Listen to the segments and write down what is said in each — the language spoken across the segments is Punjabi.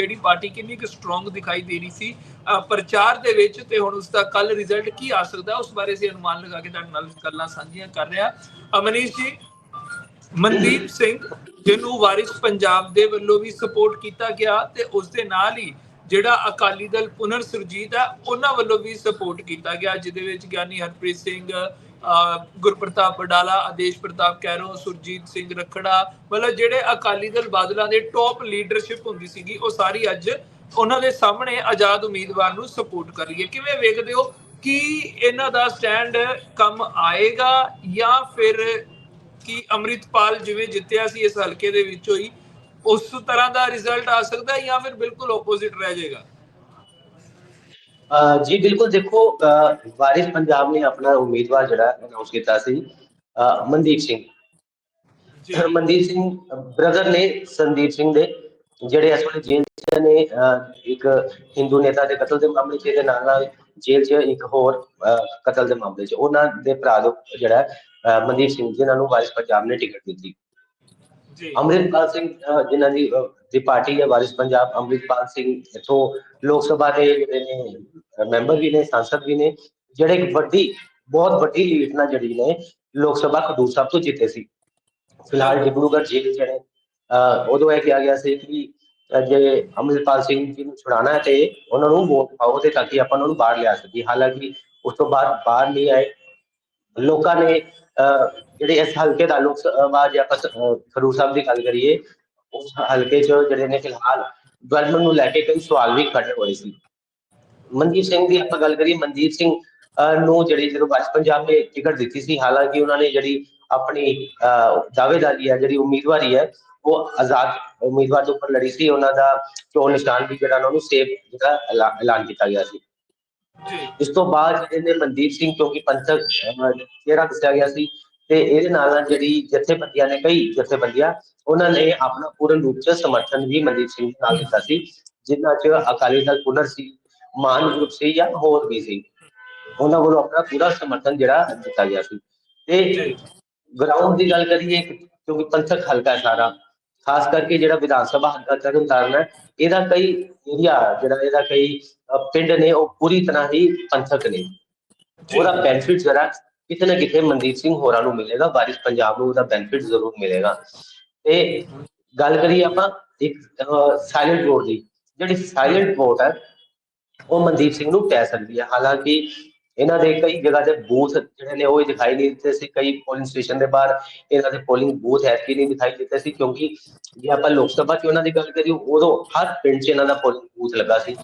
ਕਿਹੜੀ ਪਾਰਟੀ ਕਿੰਨੀ ਕੁ ਸਟਰੋਂਗ ਦਿਖਾਈ ਦੇ ਰਹੀ ਸੀ ਪ੍ਰਚਾਰ ਦੇ ਵਿੱਚ ਤੇ ਹੁਣ ਉਸ ਦਾ ਕੱਲ ਰਿਜ਼ਲਟ ਕੀ ਆ ਸਕਦਾ, ਉਸ ਬਾਰੇ ਅਸੀਂ ਅਨੁਮਾਨ ਲਗਾ ਕੇ ਤੁਹਾਡੇ ਨਾਲ ਗੱਲਾਂ ਸਾਂਝੀਆਂ ਕਰ ਰਹੇ ਹਾਂ। ਅਮਨੀਸ਼ ਜੀ, ਮਨਦੀਪ ਸਿੰਘ, ਜਿਹਨੂੰ ਵਾਰਿਸ ਪੰਜਾਬ ਦੇ ਵੱਲੋਂ ਵੀ ਸਪੋਰਟ ਕੀਤਾ ਗਿਆ ਤੇ ਉਸ ਦੇ ਨਾਲ ਹੀ ਜਿਹੜਾ ਅਕਾਲੀ ਦਲ ਪੁਨਰ ਸੁਰਜੀਤ ਹੈ, ਉਹਨਾਂ ਵੱਲੋਂ ਵੀ ਸਪੋਰਟ ਕੀਤਾ ਗਿਆ, ਜਿਹਦੇ ਵਿੱਚ ਗਿਆਨੀ ਹਰਪ੍ਰੀਤ ਸਿੰਘ ਗੁਰਪ੍ਰਤਾਪ ਬਡਾਲਾ ਆਦੇਸ਼ ਪ੍ਰਤਾਪ ਕੈਰੋ, ਸੁਰਜੀਤ ਸਿੰਘ ਰਖੜਾ, ਮਤਲਬ ਜਿਹੜੇ ਅਕਾਲੀ ਦਲ ਬਾਦਲਾਂ ਦੇ ਟੌਪ ਲੀਡਰਸ਼ਿਪ ਹੁੰਦੀ ਸੀਗੀ, ਉਹ ਸਾਰੀ ਅੱਜ ਉਹਨਾਂ ਦੇ ਸਾਹਮਣੇ ਆਜ਼ਾਦ ਉਮੀਦਵਾਰ ਨੂੰ ਸਪੋਰਟ ਕਰ ਰਹੀ ਹੈ। ਕਿਵੇਂ ਵੇਖਦੇ ਹੋ ਕਿ ਇਹਨਾਂ ਦਾ ਸਟੈਂਡ ਕੰਮ ਆਏਗਾ ਜਾਂ ਫਿਰ ਕਿ ਅੰਮ੍ਰਿਤਪਾਲ ਜਿਵੇਂ ਜਿੱਤਿਆ ਸੀ ਇਸ ਹਲਕੇ ਦੇ ਵਿੱਚੋਂ ਹੀ, ਉਸ ਤਰ੍ਹਾਂ ਦਾ ਰਿਜ਼ਲਟ ਆ ਸਕਦਾ ਜਾਂ ਫਿਰ ਬਿਲਕੁਲ ਆਪੋਜ਼ਿਟ ਰਹਿ ਜਾਏਗਾ? ਜੀ ਬਿਲਕੁਲ ਦੇਖੋ ਵਾਰਿਸ ਪੰਜਾਬ ਨੇ ਆਪਣਾ ਉਮੀਦਵਾਰ ਜਿਹੜਾ ਅਨਾਉਂਸ ਕੀਤਾ ਸੀ ਮਨਦੀਪ ਸਿੰਘ। ਮਨਦੀਪ ਸਿੰਘ ਬ੍ਰਦਰ ਨੇ ਸੰਦੀਪ ਸਿੰਘ ਦੇ ਜਿਹੜੇ ਇਸ ਵੇਲੇ ਜੇਲ੍ਹ 'ਚ ਨੇ ਇੱਕ ਹਿੰਦੂ ਨੇਤਾ ਦੇ ਕਤਲ ਦੇ ਮਾਮਲੇ 'ਚ ਇਹਦੇ ਨਾਲ ਨਾਲ ਜੇਲ੍ਹ 'ਚ ਇੱਕ ਹੋਰ ਕਤਲ ਦੇ ਮਾਮਲੇ 'ਚ ਉਹਨਾਂ ਦੇ ਭਰਾ ਦਾ ਜਿਹੜਾ ਮਨਦੀਪ ਸਿੰਘ ਜਿਨ੍ਹਾਂ ਨੂੰ ਵਾਰਿਸ ਪੰਜਾਬ ਨੇ ਟਿਕਟ ਦਿੱਤੀ। ਜੀ। ਅੰਮ੍ਰਿਤਪਾਲ ਸਿੰਘ ਜਿਨ੍ਹਾਂ ਦੀ ਦੀ ਪਾਰਟੀ ਹੈ ਵਾਰਿਸ ਪੰਜਾਬ ਅੰਮ੍ਰਿਤਪਾਲ ਸਿੰਘ ਇਥੋਂ ਲੋਕ ਸਭਾ ਦੇ ਜਿਹੜੇ ਨੇ ਮੈਂਬਰ ਵੀ ਨੇ ਸੰਸਦ ਵੀ ਨੇ ਜਿਹੜੇ ਇੱਕ ਵੱਡੀ ਬਹੁਤ ਵੱਡੀ ਲੀਡ ਨਾਲ ਜਿਹੜੀ ਨੇ ਲੋਕ ਸਭਾ ਖਡੂਰ ਸਾਹਿਬ ਤੋਂ ਜਿੱਤੇ ਸੀ। ਫਿਲਹਾਲ ਡਿਬਰੂਗੜ੍ਹ ਜੇਲ੍ਹ ਜਿਹੜੇ ਉਦੋਂ ਇਹ ਕਿਹਾ ਗਿਆ ਸੀ ਕਿ ਜੇ ਅੰਮ੍ਰਿਤਪਾਲ ਸਿੰਘ ਜੀ ਨੂੰ ਛੁਡਾਣਾ ਹੈ ਤੇ ਉਹਨਾਂ ਨੂੰ ਵੋਟ ਪਾਓ ਤੇ ਤਾਂ ਕਿ ਆਪਾਂ ਉਹਨਾਂ ਨੂੰ ਬਾਹਰ ਲਿਆ ਸਕੀਏ। ਹਾਲਾਂਕਿ ਉਸ ਤੋਂ ਬਾਅਦ ਬਾਹਰ ਨਹੀਂ ਆਏ। ਲੋਕਾਂ ਨੇ ਅਹ, ਜਿਹੜੇ ਇਸ ਹਲਕੇ ਦਾ ਲੋਕ ਸਭਾ ਜੇ ਆਪਾਂ ਖਡੂਰ ਸਾਹਿਬ ਦੀ ਗੱਲ ਕਰੀਏ ਉਸ ਹਲਕੇ 'ਚ ਜਿਹੜੇ ਨੇ ਫਿਲਹਾਲ ਡਿਵੈਲਪਮੈਂਟ ਨੂੰ ਲੈ ਕੇ ਕਈ ਸਵਾਲ ਵੀ ਖੜੇ ਹੋਏ ਸੀ। ਮਨਜੀਤ ਸਿੰਘ ਦੀ ਆਪਾਂ ਗੱਲ ਕਰੀਏ ਮਨਜੀਤ ਸਿੰਘ ਨੂੰ ਜਿਹੜੀ ਜਦੋਂ ਵਾਈਸ ਪੰਜਾਬ ਨੇ ਟਿਕਟ ਦਿੱਤੀ ਸੀ ਹਾਲਾਂਕਿ ਉਹਨਾਂ ਨੇ ਜਿਹੜੀ ਆਪਣੀ ਦਾਅਵੇਦਾਰੀ ਹੈ ਜਿਹੜੀ ਉਮੀਦਵਾਰੀ ਹੈ ਉਹ ਆਜ਼ਾਦ ਉਮੀਦਵਾਰ ਦੇ ਉੱਪਰ ਲੜੀ ਸੀ। ਉਹਨਾਂ ਦਾ ਚੋਣ ਨਿਸ਼ਾਨ ਵੀ ਜਿਹੜਾ ਉਹਨਾਂ ਨੂੰ ਸੇਫ ਜਿਹੜਾ ਐਲਾ- ਐਲਾਨ ਕੀਤਾ ਗਿਆ ਸੀ। ਇਸ ਤੋਂ ਬਾਅਦ ਜਿਹੜੇ ਨੇ ਮਨਦੀਪ ਸਿੰਘ ਕਿਉਂਕਿ ਪੰਥਕ ਚਿਹਰਾ ਦੱਸਿਆ ਗਿਆ ਸੀ ਤੇ ਇਹਦੇ ਨਾਲ ਨਾਲ ਜਿਹੜੀ ਜਥੇਬੰਦੀਆਂ ਨੇ ਕਈ ਜਥੇਬੰਦੀਆਂ ਉਹਨਾਂ ਨੇ ਆਪਣਾ ਪੂਰਨ ਰੂਪ ਚ ਸਮਰਥਨ ਵੀ ਮਨਦੀਪ ਸਿੰਘ ਨਾਲ ਦਿੱਤਾ ਸੀ ਜਿਨ੍ਹਾਂ ਚ ਅਕਾਲੀ ਦਲ ਪੁਨਰ ਸੀ ਮਾਨ ਗਰੁੱਪ ਸੀ ਜਾਂ ਹੋਰ ਵੀ ਸੀ ਉਹਨਾਂ ਵੱਲੋਂ ਆਪਣਾ ਪੂਰਾ ਸਮਰਥਨ ਜਿਹੜਾ ਦਿੱਤਾ ਗਿਆ ਸੀ। ਤੇ ਗਰਾਊਂਡ ਦੀ ਗੱਲ ਕਰੀਏ ਕਿਉਂਕਿ ਪੰਥਕ ਹਲਕਾ ਹੈ ਸਾਰਾ ਖਾਸ ਕਰਕੇ ਜਿਹੜਾ ਵਿਧਾਨ ਸਭਾ ਹਲਕਾ ਤਰਨਤਾਰਨ ਹੈ ਇਹਦਾ ਕਈ ਏਰੀਆ ਜਿਹੜਾ ਇਹਦਾ ਕਈ ਪਿੰਡ ਨੇ ਉਹ ਪੂਰੀ ਤਰ੍ਹਾਂ ਹੀ ਪੰਥਕ ਨੇ। ਉਹਦਾ ਬੈਨੀਫਿਟ ਜਰਾ ਕਿਤੇ ਨਾ ਕਿਤੇ ਮਨਦੀਪ ਸਿੰਘ ਹੋਰਾਂ ਨੂੰ ਮਿਲੇਗਾ ਵਾਰਿਸ ਪੰਜਾਬ ਨੂੰ ਉਹਦਾ ਬੈਨੀਫਿਟ ਜ਼ਰੂਰ ਮਿਲੇਗਾ। ਤੇ ਗੱਲ ਕਰੀਏ ਆਪਾਂ ਇੱਕ ਸਾਇਲੈਂਟ ਵੋਟ ਦੀ। ਜਿਹੜੀ ਸਾਇਲੈਂਟ ਵੋਟ ਹੈ ਉਹ ਮਨਦੀਪ ਸਿੰਘ ਨੂੰ ਪੈ ਸਕਦੀ ਹੈ। ਹਾਲਾਂਕਿ ਇਹਨਾਂ ਦੇ ਕਈ ਜਗ੍ਹਾ ਤੇ ਬੂਥ ਜਿਹੜੇ ਨੇ ਉਹ ਦਿਖਾਈ ਨਹੀਂ ਦਿੱਤੇ ਸੀ। ਕਈ ਪੋਲਿੰਗ ਸਟੇਸ਼ਨ ਦੇ ਬਾਹਰ ਇਹਨਾਂ ਦੇ ਪੋਲਿੰਗ ਬੂਥ ਹੈ ਕਿ ਨਹੀਂ ਦਿਖਾਈ ਦਿੱਤੇ ਸੀ ਕਿਉਂਕਿ ਜੇ ਆਪਾਂ ਲੋਕ ਸਭਾ ਚੋਣਾਂ ਦੀ ਗੱਲ ਕਰੀਏ ਉਦੋਂ ਹਰ ਪਿੰਡ 'ਚ ਇਹਨਾਂ ਦਾ ਪੋਲਿੰਗ ਬੂਥ ਲੱਗਾ ਸੀ।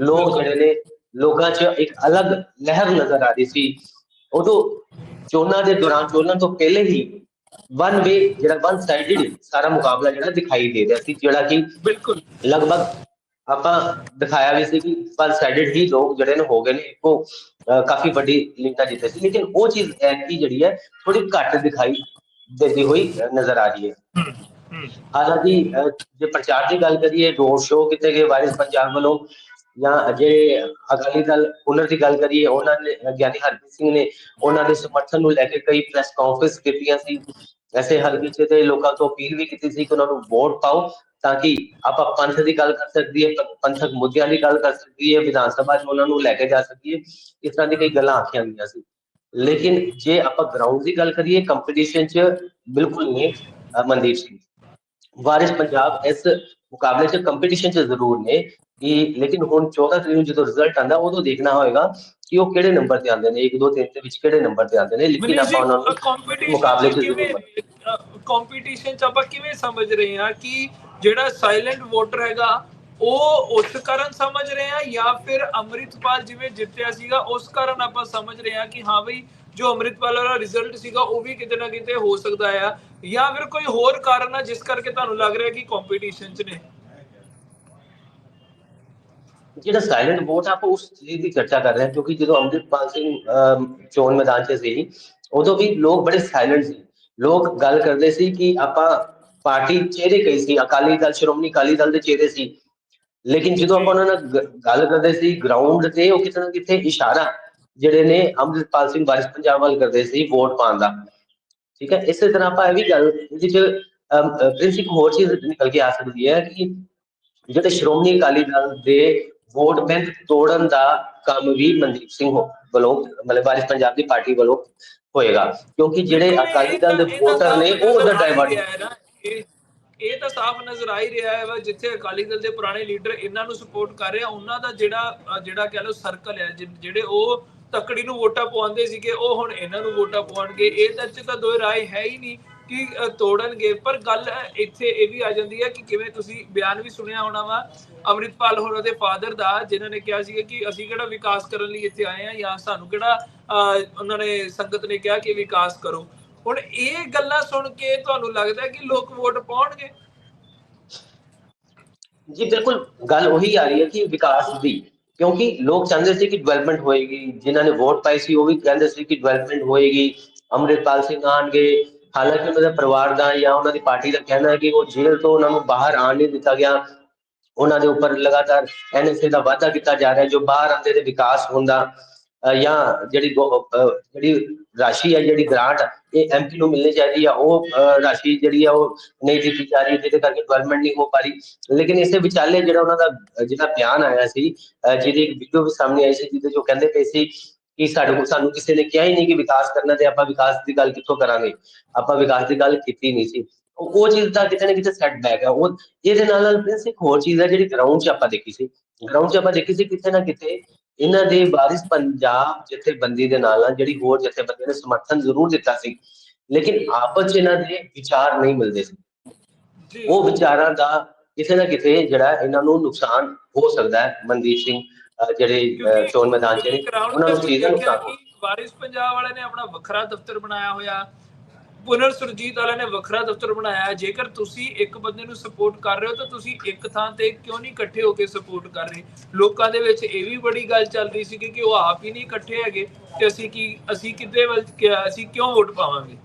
ਲੋਕ ਜਿਹੜੇ ਨੇ ਲੋਕਾਂ 'ਚ ਇੱਕ ਅਲੱਗ ਲਹਿਰ ਨਜ਼ਰ ਆ ਰਹੀ ਸੀ। ਉਦੋਂ ਚੋਣਾਂ ਦੇ ਦੌਰਾਨ ਚੋਣਾਂ ਤੋਂ ਪਹਿਲੇ ਹੀ ਵਨ ਵੇ ਜਿਹੜਾ ਵਨ ਸਾਈਡਡ ਸਾਰਾ ਮੁਕਾਬਲਾ ਜਿਹੜਾ ਦਿਖਾਈ ਦੇ ਰਿਹਾ ਸੀ ਜਿਹੜਾ ਕਿ ਬਿਲਕੁਲ। ਲਗਭਗ ਆਪਾਂ ਦਿਖਾਇਆ ਵੀ ਸੀ ਕਿ ਵਨ ਸਾਈਡਡ ਹੀ ਲੋਕ ਜਿਹੜੇ ਨੇ ਹੋ ਗਏ ਨੇ ਇੱਕੋ ਕਾਫੀ ਵੱਡੀ ਲੀਡਾਂ ਜਿੱਤੇ ਸੀ। ਲੇਕਿਨ ਉਹ ਚੀਜ਼ ਐਤਕੀ ਜਿਹੜੀ ਹੈ ਥੋੜੀ ਘੱਟ ਦਿਖਾਈ ਦਿੰਦੀ ਹੋਈ ਨਜ਼ਰ ਆ ਰਹੀ ਹੈ। ਹਾਲਾਂਕਿ ਜੇ ਪ੍ਰਚਾਰ ਦੀ ਗੱਲ ਕਰੀਏ ਰੋਡ ਸ਼ੋਅ ਕੀਤੇ ਗਏ ਵਾਇਰਸ ਪੰਜਾਬ ਵੱਲੋਂ ਜਾਂ ਜੇ ਅਕਾਲੀ ਦਲ ਉਹਨਾਂ ਦੀ ਗੱਲ ਕਰੀਏ, ਉਹਨਾਂ ਨੇ, ਗਿਆਨੀ ਹਰਪ੍ਰੀਤ ਸਿੰਘ ਨੇ ਉਹਨਾਂ ਦੇ ਸਮਰਥਨ ਨੂੰ ਲੈ ਕੇ ਕਈ ਪ੍ਰੈਸ ਕਾਨਫਰੰਸ ਕੀਤੀਆਂ ਸੀ। ਐਸੇ ਹਲਕੇ ਤੇ ਲੋਕਾਂ ਤੋਂ ਅਪੀਲ ਵੀ ਕੀਤੀ ਸੀ ਕਿ ਉਹਨਾਂ ਨੂੰ ਵੋਟ ਪਾਓ ਤਾਂ ਕਿ ਆਪਾਂ ਪੰਥ ਦੀ ਗੱਲ ਕਰ ਸਕੀਏ ਪ- ਪੰਥਕ ਮੁੱਦਿਆਂ ਦੀ ਗੱਲ ਕਰ ਸਕੀਏ ਵਿਧਾਨ ਸਭਾ ਚ ਉਹਨਾਂ ਨੂੰ ਲੈ ਕੇ ਜਾ ਸਕੀਏ। ਇਸ ਤਰ੍ਹਾਂ ਦੀ ਕਈ ਗੱਲਾਂ ਆਖੀਆਂ ਗਈਆਂ ਸੀ। ਲੇਕਿਨ ਜੇ ਆਪਾਂ ਗਰਾਊਂਡ ਦੀ ਗੱਲ ਕਰੀਏ ਕੰਪੀਟੀਸ਼ਨ ਚ ਬਿਲਕੁਲ ਨਹੀਂ ਮਨਦੀਪ ਸਿੰਘ। ਵਾਰਿਸ ਪੰਜਾਬ ਇਸ ਮੁਕਾਬਲੇ 'ਚ ਕੰਪੀਟੀਸ਼ਨ 'ਚ ਜ਼ਰੂਰ ਨੇ। ਕਿ ਲੇਕਿਨ ਹੁਣ 14 ਤਰੀਕ ਨੂੰ ਜਦੋਂ ਰਿਜ਼ਲਟ ਆਂਦਾ ਉਦੋਂ ਦੇਖਣਾ ਹੋਏਗਾ ਕਿ ਉਹ ਕਿਹੜੇ ਨੰਬਰ ਤੇ ਆਉਂਦੇ ਨੇ 1 2 3 ਦੇ ਵਿੱਚ ਕਿਹੜੇ ਨੰਬਰ ਤੇ ਆਉਂਦੇ ਨੇ ਲੇਕਿਨ ਆਪਾਂ ਉਹਨਾਂ ਨੂੰ ਮੁਕਾਬਲੇ 'ਚ ਕੰਪੀਟੀਸ਼ਨ ਚ ਆਪਾਂ ਕਿਵੇਂ ਸਮਝ ਰਹੇ ਹਾਂ ਕਿ ਜਿਹੜਾ ਸਾਇਲੈਂਟ ਵੋਟਰ ਹੈਗਾ ਉਹ ਉਸ ਕਾਰਨ ਸਮਝ ਰਹੇ ਹਾਂ ਜਾਂ ਫਿਰ ਅੰਮ੍ਰਿਤਪਾਲ ਜਿਵੇਂ ਜਿੱਤਿਆ ਸੀਗਾ ਉਸ ਕਾਰਨ ਆਪਾਂ ਸਮਝ ਰਹੇ ਹਾਂ ਕਿ ਹਾਂ ਬਈ ਜੋ ਅੰਮ੍ਰਿਤਪਾਲ ਵਾਲਾ ਰਿਜ਼ਲਟ ਸੀਗਾ ਉਹ ਵੀ ਕਿਤੇ ਨਾ ਕਿਤੇ ਹੋ ਸਕਦਾ ਆ ਜਾਂ ਫਿਰ ਕੋਈ ਹੋਰ ਕਾਰਨ ਆ ਜਿਸ ਕਰਕੇ ਤੁਹਾਨੂੰ ਲੱਗ ਰਿਹਾ ਕਿ ਕੰਪੀਟੀਸ਼ਨ ਚ ਨੇ। ਜਿਹੜਾ ਸਾਇਲੈਂਟ ਵੋਟ ਆਪਾਂ ਉਸ ਚੀਜ਼ ਦੀ ਚਰਚਾ ਕਰ ਰਹੇ ਹਾਂ ਕਿਉਂਕਿ ਜਦੋਂ ਅੰਮ੍ਰਿਤਪਾਲ ਸਿੰਘ ਅਮ, ਚੋਣ ਮੈਦਾਨ 'ਚ ਸੀ ਉਦੋਂ ਵੀ ਲੋਕ ਬੜੇ ਸਾਇਲੈਂਟ ਸੀ ਲੋਕ ਗੱਲ ਕਰਦੇ ਸੀ ਕਿ ਆਪਾਂ ਪਾਰਟੀ ਚਿਹਰੇ ਕਈ ਸੀ ਅਕਾਲੀ ਦਲ ਸ਼੍ਰੋਮਣੀ ਅਕਾਲੀ ਦਲ ਦੇ ਚਿਹਰੇ ਸੀ ਲੇਕਿਨ ਜਦੋਂ ਆਪਾਂ ਉਹਨਾਂ ਨਾਲ ਗ- ਗੱਲ ਕਰਦੇ ਸੀ ਗਰਾਊਂਡ ਤੇ ਉਹ ਕਿਤੇ ਨਾ ਕਿਤੇ ਇਸ਼ਾਰਾ ਜਿਹੜੇ ਨੇ ਅੰਮ੍ਰਿਤਪਾਲ ਸਿੰਘ ਵਾਰਿਸ ਪੰਜਾਬ ਵੱਲ ਕਰਦੇ ਸੀ ਵੋਟ ਪਾਉਣ ਦਾ ਠੀਕ ਹੈ ਇਸੇ ਤਰ੍ਹਾਂ ਆਪਾਂ ਇਹ ਵੀ ਗੱਲ ਇਹਦੇ ਚ ਪ੍ਰਿੰਸੀਪ ਹੋਰ ਚੀਜ਼ ਨਿਕਲ ਕੇ ਆ ਸਕਦੀ ਹੈ ਕਿ ਜਿਹੜੇ ਸ਼੍ਰੋਮਣੀ ਅਕਾਲੀ ਦਲ ਦੇ ਵੋਟ ਬੈਂਕ ਤੋੜਨ ਦਾ ਕੰਮ ਵੀ ਮਨਦੀਪ ਸਿੰਘ ਵੱਲੋਂ ਮਤਲਬ ਵਾਰਿਸ ਪੰਜਾਬ ਦੀ ਪਾਰਟੀ ਵੱਲੋਂ ਹੋਏਗਾ। ਕਿਉਂਕਿ ਜਿਹੜੇ ਅਕਾਲੀ ਦਲ ਦੇ ਵੋਟਰ ਨੇ ਉਹ ਉਧਰ ਡਾਇਵਰਟ ਇਹ ਤਾਂ ਸਾਫ਼ ਨਜ਼ਰ ਆ ਹੀ ਰਿਹਾ ਹੈ ਵਾ ਜਿੱਥੇ ਅਕਾਲੀ ਦਲ ਦੇ ਪੁਰਾਣੇ ਲੀਡਰ ਇਹਨਾਂ ਨੂੰ ਸਪੋਰਟ ਕਰ ਰਹੇ ਆ ਉਹਨਾਂ ਦਾ ਜਿਹੜਾ ਜਿਹੜਾ ਕਹਿ ਲਓ ਸਰਕਲ ਹੈ ਜਿਹੜੇ ਉਹ ਤਕੜੀ ਨੂੰ ਵੋਟਾਂ ਪਵਾਉਂਦੇ ਸੀਗੇ ਉਹ ਹੁਣ ਇਹਨਾਂ ਨੂੰ ਵੋਟਾਂ ਪਵਾਉਣਗੇ। ਇਹ ਤਾਂ ਚ ਤਾਂ ਦੋਏ ਰਾਏ ਹੈ ਹੀ ਨਹੀਂ। ਕਿ ਤੋੜਨਗੇ, ਪਰ ਗੱਲ ਇੱਥੇ ਇਹ ਵੀ ਆ ਜਾਂਦੀ ਹੈ ਕਿ ਕਿਵੇਂ ਤੁਸੀਂ ਬਿਆਨ ਵੀ ਸੁਣਿਆ ਹੋਣਾ ਵਾ ਅਮਰਿਤਪਾਲ ਹੋਰਾਂ ਦੇ ਫਾਦਰ ਦਾ, ਜਿਨ੍ਹਾਂ ਨੇ ਕਿਹਾ ਸੀਗਾ ਕਿ ਅਸੀਂ ਕਿਹੜਾ ਵਿਕਾਸ ਕਰਨ ਲਈ ਇੱਥੇ ਆਏ ਆ ਜਾਂ ਸਾਨੂੰ ਕਿਹੜਾ ਉਹਨਾਂ ਨੇ ਸੰਗਤ ਨੇ ਕਿਹਾ ਕਿ ਵਿਕਾਸ ਕਰੋ। ਹੁਣ ਇਹ ਗੱਲਾਂ ਸੁਣ ਕੇ ਤੁਹਾਨੂੰ ਲੱਗਦਾ ਕਿ ਲੋਕ ਵੋਟ ਪਾਉਣਗੇ? ਜੀ, ਬਿਲਕੁਲ ਗੱਲ ਉਹੀ ਆ ਰਹੀ ਹੈ ਕਿ ਵਿਕਾਸ ਦੀ, ਕਿਉਂਕਿ ਲੋਕ ਚਾਹੁੰਦੇ ਸੀ ਕਿ ਡਿਵੈਲਪਮੈਂਟ ਹੋਏਗੀ, ਜਿਨ੍ਹਾਂ ਨੇ ਵੋਟ ਪਾਈ ਸੀ ਉਹ ਵੀ ਕਹਿੰਦੇ ਸੀ ਕਿ ਡਿਵੈਲਪਮੈਂਟ ਹੋਏਗੀ, ਅੰਮ੍ਰਿਤਪਾਲ ਸਿੰਘ ਆਣਗੇ ਹਾਲਾਂਕਿ ਉਹਨਾਂ ਦੇ ਪਰਿਵਾਰ ਦਾ ਜਾਂ ਉਹਨਾਂ ਦੀ ਪਾਰਟੀ ਦਾ ਕਹਿਣਾ ਹੈ ਕਿ ਉਹ ਜੇਲ੍ਹ ਤੋਂ ਉਹਨਾਂ ਨੂੰ ਬਾਹਰ ਆਣ ਨਹੀਂ ਦਿੱਤਾ ਗਿਆ। ਉਹਨਾਂ ਦੇ ਉੱਪਰ ਲਗਾਤਾਰ ਐਨਐਸਏ ਦਾ ਵਾਅਦਾ ਕੀਤਾ ਜਾ ਰਿਹਾ ਜੋ ਬਾਹਰ ਆਉਂਦੇ ਤੇ ਵਿਕਾਸ ਹੁੰਦਾ ਜਾਂ ਜਿਹੜੀ ਜਿਹੜੀ ਰਾਸ਼ੀ ਹੈ, ਜਿਹੜੀ ਗ੍ਰਾਂਟ ਇਹ ਐਮਪੀ ਨੂੰ ਮਿਲਣੀ ਚਾਹੀਦੀ ਆ ਉਹ ਰਾਸ਼ੀ ਜਿਹੜੀ ਆ ਉਹ ਨਹੀਂ ਦਿੱਤੀ ਜਾ ਰਹੀ, ਜਿਹਦੇ ਕਰਕੇ ਡਿਵੈਲਪਮੈਂਟ ਨਹੀਂ ਹੋ ਪਾ ਰਹੀ। ਲੇਕਿਨ ਇਸੇ ਵਿਚਾਲੇ ਜਿਹੜਾ ਉਹਨਾਂ ਦਾ ਜਿਹੜਾ ਬਿਆਨ ਆਇਆ ਸੀ ਜਿਹਦੀ ਇੱਕ ਵੀਡੀਓ ਵੀ ਸਾਹਮਣੇ ਆਈ ਸੀ, ਜਿਹਦੇ ਜੋ ਕਹਿੰਦੇ ਪਏ ਸੀ ਕਿ ਸਾਡੇ ਕੋਲ ਸਾਨੂੰ ਕਿਸੇ ਨੇ ਕਿਹਾ ਹੀ ਨਹੀਂ ਕਿ ਵਿਕਾਸ ਕਰਨਾ ਤੇ ਆਪਾਂ ਵਿਕਾਸ ਦੀ ਗੱਲ ਕਿੱਥੋਂ ਕਰਾਂਗੇ? ਆਪਾਂ ਵਿਕਾਸ ਦੀ ਗੱਲ ਕੀਤੀ ਨਹੀਂ ਸੀ। ਉਹ ਚੀਜ਼ ਦਾ ਕਿਤੇ ਨਾ ਕਿਤੇ ਸੈਟਬੈਕ ਹੈ ਉਹ, ਇਹਦੇ ਨਾਲ ਨਾਲ ਪ੍ਰਿੰਸ ਇੱਕ ਹੋਰ ਚੀਜ਼ ਹੈ ਜਿਹੜੀ ਗਰਾਊਂਡ 'ਚ ਆਪਾਂ ਦੇਖੀ ਸੀ। ਗਰਾਊਂਡ 'ਚ ਆਪਾਂ ਦੇਖੀ ਸੀ ਕਿਤੇ ਨਾ ਕਿਤੇ ਇਹਨਾਂ ਦੇ ਵਾਰਿਸ ਪੰਜਾਬ ਜਥੇਬੰਦੀ ਦੇ ਨਾਲ ਨਾਲ ਜਿਹੜੀ ਹੋਰ ਜਥੇਬੰਦੀ ਨੇ ਸਮਰਥਨ ਜ਼ਰੂਰ ਦਿੱਤਾ ਸੀ। ਲੇਕਿਨ ਆਪਸ 'ਚ ਇਹਨਾਂ ਦੇ ਵਿਚਾਰ ਨਹੀਂ ਮਿਲਦੇ ਸੀ। ਉਹ ਵਿਚਾਰਾਂ ਦਾ ਕਿਸੇ ਨਾ ਕਿਤੇ ਜਿਹੜਾ ਇਹਨਾਂ ਨੂੰ ਨੁਕਸਾਨ ਹੋ ਸਕਦਾ ਹੈ, ਮਨਦੀਪ ਸਿੰਘ। ਜਿਹੜੇ ਚੋਣ ਮੈਦਾਨ 'ਚ ਨੇ ਉਹਨਾਂ ਨੂੰ ਚੀਜ਼ ਨੁਕਸਾਨ ਵਾਰਿਸ ਪੰਜਾਬ ਵਾਲੇ ਨੇ ਆਪਣਾ ਵੱਖਰਾ ਦਫ਼ਤਰ ਬਣਾਇਆ ਹੋਇਆ ਪੁਨਰ ਸੁਰਜੀਤ ਵਾਲਿਆਂ ਨੇ ਵੱਖਰਾ ਦਫ਼ਤਰ ਬਣਾਇਆ। ਜੇਕਰ ਤੁਸੀਂ ਇੱਕ ਬੰਦੇ ਨੂੰ ਸਪੋਰਟ ਕਰ ਰਹੇ ਹੋ ਤਾਂ ਤੁਸੀਂ ਇੱਕ ਥਾਂ ਤੇ ਕਿਉਂ ਨਹੀਂ ਇਕੱਠੇ ਹੋ ਕੇ ਸਪੋਰਟ ਕਰ ਰਹੇ ਲੋਕਾਂ ਦੇ ਵਿੱਚ ਇਹ ਵੀ ਬੜੀ ਗੱਲ ਚੱਲ ਰਹੀ ਸੀ ਕਿ ਉਹ ਆਪ ਹੀ ਨਹੀਂ ਇਕੱਠੇ ਹੈਗੇ ਤੇ ਅਸੀਂ ਕੀ ਅਸੀਂ ਕਿੱਦੇ ਵੱਲ ਅਸੀਂ ਕਿਉਂ ਵੋਟ ਪਾਵਾਂਗੇ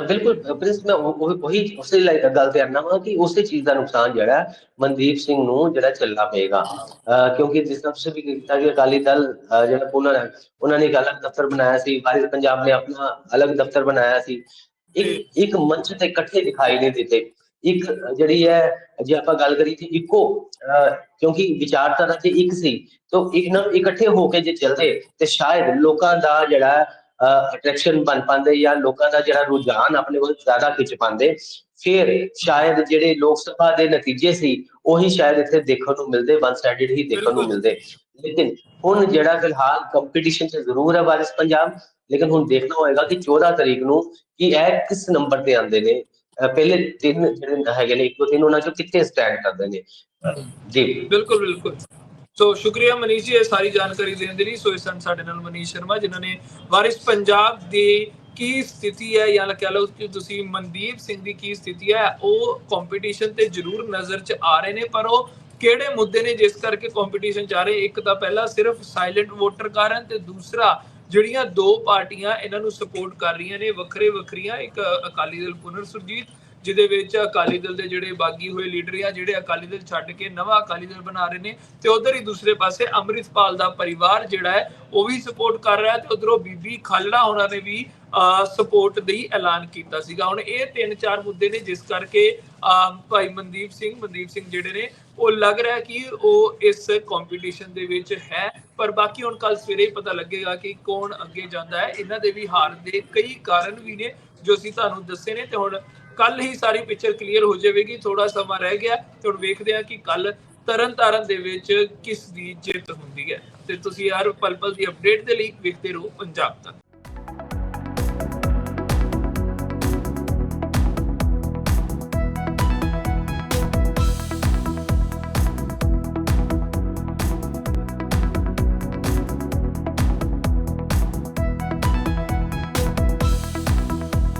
ਬਿਲਕੁਲ ਅ, ਪ੍ਰਿੰਸ ਮੈਂ ਉਹ- ਉਹ- ਉਹੀ ਉਸੇ ਲਈ ਗੱਲ ਤੇ ਕਰਨਾ ਵਾ ਕਿ ਉਸੇ ਚੀਜ਼ ਦਾ ਨੁਕਸਾਨ ਜਿਹੜਾ ਹੈ, ਮਨਦੀਪ ਸਿੰਘ ਨੂੰ ਜਿਹੜਾ ਚੱਲਣਾ ਪਏਗਾ। ਅ, ਕਿਉਂਕਿ ਜਿਸ ਤਰ੍ਹਾਂ ਤੁਸੀਂ ਵੀ ਕੀਤਾ ਕਿ ਅਕਾਲੀ ਦਲ ਅ, ਜਿਹੜਾ ਪੁਨਰ ਹੈ ਉਹਨਾਂ ਨੇ ਇੱਕ ਅਲੱਗ ਦਫ਼ਤਰ ਬਣਾਇਆ ਸੀ ਵਾਰਿਸ ਪੰਜਾਬ ਨੇ ਆਪਣਾ ਅਲੱਗ ਦਫ਼ਤਰ ਬਣਾਇਆ ਸੀ। ਇੱਕ ਇੱਕ ਮੰਚ ਤੇ ਇਕੱਠੇ ਦਿਖਾਈ ਨਹੀਂ ਦਿੱਤੇ। ਇੱਕ ਜਿਹੜੀ ਹੈ ਜੇ ਆਪਾਂ ਗੱਲ ਕਰੀ ਕਿ ਇੱਕੋ ਅ, ਕਿਉਂਕਿ ਵਿਚਾਰਧਾਰਾ ਤੇ ਇੱਕ ਸੀ ਤਾਂ ਇਹਨਾਂ ਨੂੰ ਇਕੱਠੇ ਹੋ ਕੇ ਜੇ ਚੱਲਦੇ ਤੇ ਸ਼ਾਇਦ ਲੋਕਾਂ ਦਾ ਜਿਹੜਾ ਅਟਰੈਕਸ਼ਨ ਬਣ ਪਾਉਂਦੇ ਜਾਂ ਲੋਕਾਂ ਦਾ ਜਿਹੜਾ ਰੁਝਾਨ ਆਪਣੇ ਕੋਲ ਜ਼ਿਆਦਾ ਖਿੱਚ ਪਾਉਂਦੇ। ਫਿਰ ਸ਼ਾਇਦ ਜਿਹੜੇ ਲੋਕ ਸਭਾ ਦੇ ਨਤੀਜੇ ਸੀ ਉਹੀ ਸ਼ਾਇਦ ਇੱਥੇ ਦੇਖਣ ਨੂੰ ਮਿਲਦੇ ਵਨ ਸਾਈਡਡ ਹੀ ਦੇਖਣ ਨੂੰ। ਮਿਲਦੇ। ਲੇਕਿਨ ਹੁਣ ਜਿਹੜਾ ਫਿਲਹਾਲ ਕੰਪੀਟੀਸ਼ਨ 'ਚ ਜ਼ਰੂਰ ਹੈ ਵਾਰਿਸ ਪੰਜਾਬ ਲੇਕਿਨ ਹੁਣ ਦੇਖਣਾ ਹੋਏਗਾ ਕਿ 14 ਤਰੀਕ ਨੂੰ ਕਿ ਇਹ ਕਿਸ ਨੰਬਰ ਤੇ ਆਉਂਦੇ ਨੇ। ਪਹਿਲੇ ਤਿੰਨ ਜਿਹੜੇ ਹੈਗੇ ਨੇ ਇੱਕ ਤਿੰਨ ਉਹਨਾਂ ਚੋਂ ਕਿੱਥੇ ਸਟੈਂਡ ਕਰਦੇ ਨੇ। ਜੀ। ਬਿਲਕੁਲ ਬਿਲਕੁਲ। ਸੋ ਸ਼ੁਕਰੀਆ ਮਨੀਸ਼ ਜੀ, ਇਹ ਸਾਰੀ ਜਾਣਕਾਰੀ ਦੇਣ ਦੇ ਲਈ। ਸੋ ਇਸ ਸਨ ਸਾਡੇ ਨਾਲ ਮਨੀਸ਼ ਸ਼ਰਮਾ, ਜਿਨ੍ਹਾਂ ਨੇ ਵਾਰਿਸ ਪੰਜਾਬ ਦੀ ਕੀ ਸਥਿਤੀ ਹੈ ਜਾਂ ਕਹਿ ਲਓ ਕਿ ਤੁਸੀਂ ਮਨਦੀਪ ਸਿੰਘ ਦੀ ਕੀ ਸਥਿਤੀ ਹੈ, ਉਹ ਕੰਪੀਟੀਸ਼ਨ ਤੇ ਜ਼ਰੂਰ ਨਜ਼ਰ 'ਚ ਆ ਰਹੇ ਨੇ। ਪਰ ਉਹ ਕਿਹੜੇ ਮੁੱਦੇ ਨੇ ਜਿਸ ਕਰਕੇ ਕੰਪੀਟੀਸ਼ਨ ਚ ਆ ਰਹੇ? ਇੱਕ ਤਾਂ ਪਹਿਲਾ ਸਿਰਫ ਸਾਇਲੈਂਟ ਵੋਟਰ ਕਾਰਨ ਤੇ ਦੂਸਰਾ ਜਿਹੜੀਆਂ ਦੋ ਪਾਰਟੀਆਂ ਇਹਨਾਂ ਨੂੰ ਸਪੋਰਟ ਕਰ ਰਹੀਆਂ ਨੇ ਵੱਖਰੇ ਵੱਖਰੀਆਂ ਇੱਕ ਅਕਾਲੀ ਦਲ ਪੁਨਰ ਸੁਰਜੀਤ ਜਿਹਦੇ ਵਿੱਚ ਅਕਾਲੀ ਦਲ ਦੇ ਜਿਹੜੇ ਬਾਗੀ ਹੋਏ ਲੀਡਰ ਆ ਜਿਹੜੇ ਅਕਾਲੀ ਦਲ ਛੱਡ ਕੇ ਨਵਾਂ ਅਕਾਲੀ ਦਲ ਬਣਾ ਰਹੇ ਨੇ ਤੇ ਉਧਰ ਹੀ ਦੂਸਰੇ ਪਾਸੇ ਅੰਮ੍ਰਿਤਪਾਲ ਦਾ ਪਰਿਵਾਰ ਜਿਹੜਾ ਹੈ, ਉਹ ਵੀ ਸਪੋਰਟ ਕਰ ਰਿਹਾ ਤੇ ਉਧਰੋਂ ਬੀਬੀ ਖਾਲੜਾ ਹੋਣਾ ਨੇ ਵੀ ਸਪੋਰਟ ਦੀ ਐਲਾਨ ਕੀਤਾ ਸੀਗਾ। ਹੁਣ ਇਹ ਤਿੰਨ ਚਾਰ ਮੁੱਦੇ ਨੇ ਜਿਸ ਕਰਕੇ ਭਾਈ ਮਨਦੀਪ ਸਿੰਘ ਮਨਦੀਪ ਸਿੰਘ ਜਿਹੜੇ ਨੇ, ਉਹ ਲੱਗ ਰਿਹਾ ਕਿ ਉਹ ਇਸ ਕੰਪੀਟੀਸ਼ਨ ਦੇ ਵਿੱਚ ਹੈ। ਪਰ ਬਾਕੀ ਹੁਣ ਕੱਲ ਸਵੇਰੇ ਪਤਾ ਲੱਗੇਗਾ ਕਿ ਕੌਣ ਅੱਗੇ ਜਾਂਦਾ ਹੈ। ਇਹਨਾਂ ਦੇ ਵੀ ਹਾਰ ਦੇ ਕਈ ਕਾਰਨ ਵੀ ਨੇ ਜੋ ਅਸੀਂ ਤੁਹਾਨੂੰ ਦੱਸੇ ਨੇ ਤੇ ਹੁਣ ਕੱਲ ਹੀ ਸਾਰੀ ਪਿਕਚਰ ਕਲੀਅਰ ਹੋ ਜਾਵੇਗੀ ਥੋੜਾ ਸਮਾਂ ਰਹਿ ਗਿਆ, ਤੇ ਹੁਣ ਵੇਖਦੇ ਹਾਂ ਕਿ ਕੱਲ ਤਰਨ ਤਾਰਨ ਦੇ ਵਿੱਚ ਕਿਸ ਦੀ ਜਿੱਤ ਹੁੰਦੀ ਹੈ। ਤੇ ਤੁਸੀਂ ਹਰ ਪਲ ਪਲ ਦੀ ਅਪਡੇਟ ਦੇ ਲਈ ਵੇਖਦੇ ਰਹੋ ਪੰਜਾਬ ਤੱਕ।